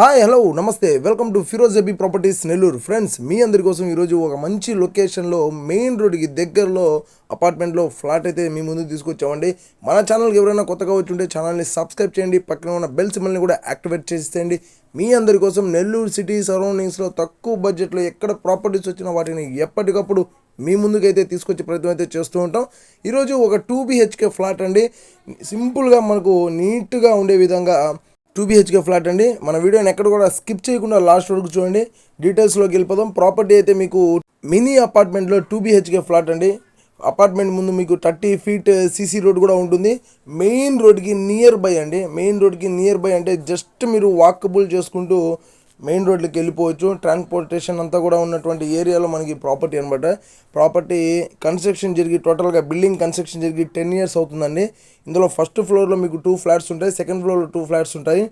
Hi hello నమస్తే. Welcome to Firoz AB properties Nellore friends మీ అందరి కోసం ఈరోజు ఒక మంచి లొకేషన్లో మెయిన్ రోడ్కి దగ్గరలో అపార్ట్మెంట్లో ఫ్లాట్ అయితే మీ ముందు తీసుకొచ్చామండి. మన ఛానల్కి ఎవరైనా కొత్తగా వచ్చి ఉంటే ఛానల్ని సబ్స్క్రైబ్ చేయండి. పక్కన ఉన్న బెల్ సిమ్మల్ని కూడా యాక్టివేట్ చేసేయండి. మీ అందరి కోసం నెల్లూరు సిటీ సరౌండింగ్స్లో తక్కువ బడ్జెట్లో ఎక్కడ ప్రాపర్టీస్ వచ్చినా వాటిని ఎప్పటికప్పుడు మీ ముందుకైతే తీసుకొచ్చే ప్రయత్నం అయితే చేస్తూ ఉంటాం. ఈరోజు ఒక టూ బిహెచ్కే ఫ్లాట్ అండి. సింపుల్గా మనకు నీట్గా ఉండే విధంగా టూ బిహెచ్కే ఫ్లాట్ అండి. మన వీడియోని ఎక్కడ కూడా స్కిప్ చేయకుండా లాస్ట్ వరకు చూడండి. డీటెయిల్స్లోకి వెళ్ళిపోదాం. ప్రాపర్టీ అయితే మీకు మినీ అపార్ట్మెంట్లో టూ బిహెచ్కే ఫ్లాట్ అండి. అపార్ట్మెంట్ ముందు మీకు థర్టీ ఫీట్ సీసీ రోడ్ కూడా ఉంటుంది. మెయిన్ రోడ్కి నియర్ బై అండి. మెయిన్ రోడ్కి నియర్ బై అంటే జస్ట్ మీరు వాకబుల్ చేసుకుంటూ మెయిన్ రోడ్లకి వెళ్ళిపోవచ్చు. ట్రాన్స్పోర్టేషన్ అంతా కూడా ఉన్నటువంటి ఏరియాలో మనకి ప్రాపర్టీ అనమాట ప్రాపర్టీ కన్స్ట్రక్షన్ జరిగి టోటల్గా బిల్డింగ్ కన్స్ట్రక్షన్ జరిగి టెన్ ఇయర్స్ అవుతుందండి. ఇందులో ఫస్ట్ ఫ్లోర్లో మీకు టూ ఫ్లాట్స్ ఉంటాయి సెకండ్ ఫ్లోర్లో టూ ఫ్లాట్స్ ఉంటాయి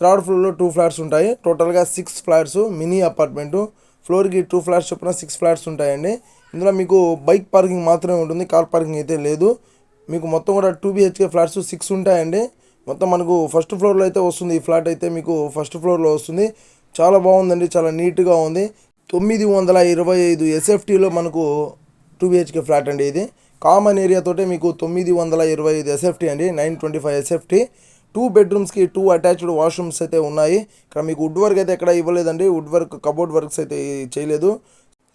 థర్డ్ ఫ్లోర్లో టూ ఫ్లాట్స్ ఉంటాయి. టోటల్గా సిక్స్ ఫ్లాట్స్ మినీ అపార్ట్మెంటు ఫ్లోర్కి టూ ఫ్లాట్స్ చొప్పున సిక్స్ ఫ్లాట్స్ ఉంటాయండి. ఇందులో మీకు బైక్ పార్కింగ్ మాత్రమే ఉంటుంది కార్ పార్కింగ్ అయితే లేదు. మీకు మొత్తం కూడా టూ బిహెచ్కే ఫ్లాట్స్ సిక్స్ ఉంటాయండి. మొత్తం మనకు ఫస్ట్ ఫ్లోర్లో అయితే వస్తుంది. ఈ ఫ్లాట్ అయితే మీకు ఫస్ట్ ఫ్లోర్లో వస్తుంది. చాలా బాగుందండి. చాలా నీట్గా ఉంది. తొమ్మిది వందల ఇరవై ఐదు ఎస్ఎఫ్టీలో మనకు టూ బిహెచ్కే ఫ్లాట్ అండి ఇది. కామన్ ఏరియాతోటే మీకు తొమ్మిది వందల ఇరవై ఐదు ఎస్ఎఫ్టీ అండి. Nine twenty five SFT two బెడ్రూమ్స్కి two attached washrooms అయితే ఉన్నాయి. ఇక్కడ మీకు వుడ్ వర్క్ అయితే ఎక్కడ ఇవ్వలేదండి. వుడ్ వర్క్ కబోర్డ్ వర్క్స్ అయితే చేయలేదు.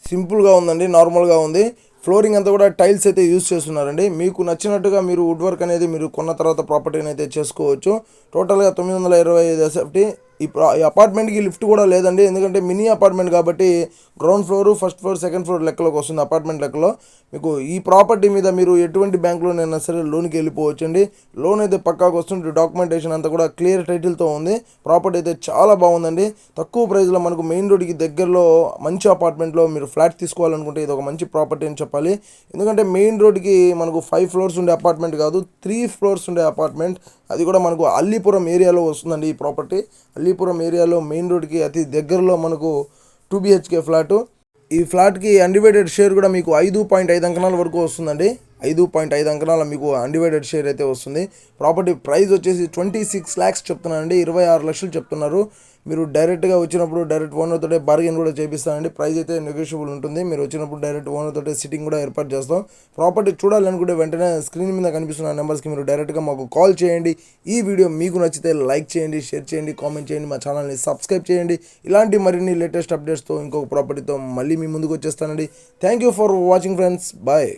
సింపుల్గా ఉందండి. నార్మల్గా ఉంది. ఫ్లోరింగ్ అంతా కూడా టైల్స్ అయితే యూజ్ చేస్తున్నారండి. మీకు నచ్చినట్టుగా మీరు వుడ్ వర్క్ అనేది మీరు కొన్న తర్వాత ప్రాపర్టీని అయితే చేసుకోవచ్చు. టోటల్గా తొమ్మిది వందల ఇరవై ఐదు ఎస్ఎఫ్టీ ఈ అపార్ట్మెంట్కి లిఫ్ట్ కూడా లేదండి. ఎందుకంటే మినీ అపార్ట్మెంట్ కాబట్టి ground floor first floor second floor లెక్కలోకి వస్తుంది అపార్ట్మెంట్ లెక్కలో. మీకు ఈ ప్రాపర్టీ మీద మీరు ఎటువంటి బ్యాంకులోనైనా సరే లోన్కి వెళ్ళిపోవచ్చండి. లోన్ అయితే పక్కాకు వస్తుంది డాక్యుమెంటేషన్ అంతా కూడా క్లియర్ టైటిల్తో ఉంది. ప్రాపర్టీ అయితే చాలా బాగుందండి. తక్కువ ప్రైస్లో మనకు మెయిన్ రోడ్కి దగ్గరలో మంచి అపార్ట్మెంట్లో మీరు ఫ్లాట్ తీసుకోవాలనుకుంటే ఇది ఒక మంచి ప్రాపర్టీ అని చెప్పాలి. ఎందుకంటే మెయిన్ రోడ్కి మనకు ఫైవ్ ఫ్లోర్స్ ఉండే అపార్ట్మెంట్ కాదు త్రీ ఫ్లోర్స్ ఉండే అపార్ట్మెంట్ అది కూడా మనకు అల్లీపురం ఏరియాలో వస్తుందండి ఈ ప్రాపర్టీ అల్లీపురం ఏరియాలో మెయిన్ రోడ్కి అతి దగ్గరలో మనకు టూ బిహెచ్కే ఫ్లాటు. ఈ ఫ్లాట్కి అన్డివైడెడ్ షేర్ కూడా మీకు ఐదు పాయింట్ ఐదు అంకణాల వరకు వస్తుందండి. ఐదు పాయింట్ ఐదు అంకణాల మీకు అన్డివైడెడ్ షేర్ అయితే వస్తుంది. ప్రాపర్టీ ప్రైస్ వచ్చేసి ట్వంటీ సిక్స్ ల్యాక్స్ చెప్తున్నానండి. ఇరవై ఆరు లక్షలు చెప్తున్నారు. మీరు డైరెక్ట్గా వచ్చినప్పుడు డైరెక్ట్ ఓనర్ బార్గెన్ కూడా చేపిస్తానండి. ప్రైస్ అయితే నెగోషియబుల్ ఉంటుంది. మీరు వచ్చినప్పుడు డైరెక్ట్ ఓనర్ సిట్టింగ్ కూడా ఏర్పాటు చేస్తాం. ప్రాపర్టీ చూడాలనుకుంటే వెంటనే స్క్రీన్ మీద కనిపిస్తున్న నెంబర్స్కి మీరు డైరెక్ట్గా మాకు కాల్ చేయండి. ఈ వీడియో మీకు నచ్చితే లైక్ చేయండి షేర్ చేయండి కామెంట్ చేయండి మా ఛానల్ని సబ్స్క్రైబ్ చేయండి. ఇలాంటి మరిన్ని లేటెస్ట్ అప్డేట్స్తో ఇంకొక ప్రాపర్టీతో మళ్ళీ మీ ముందుకు వచ్చేస్తానండి. Thank you for watching friends bye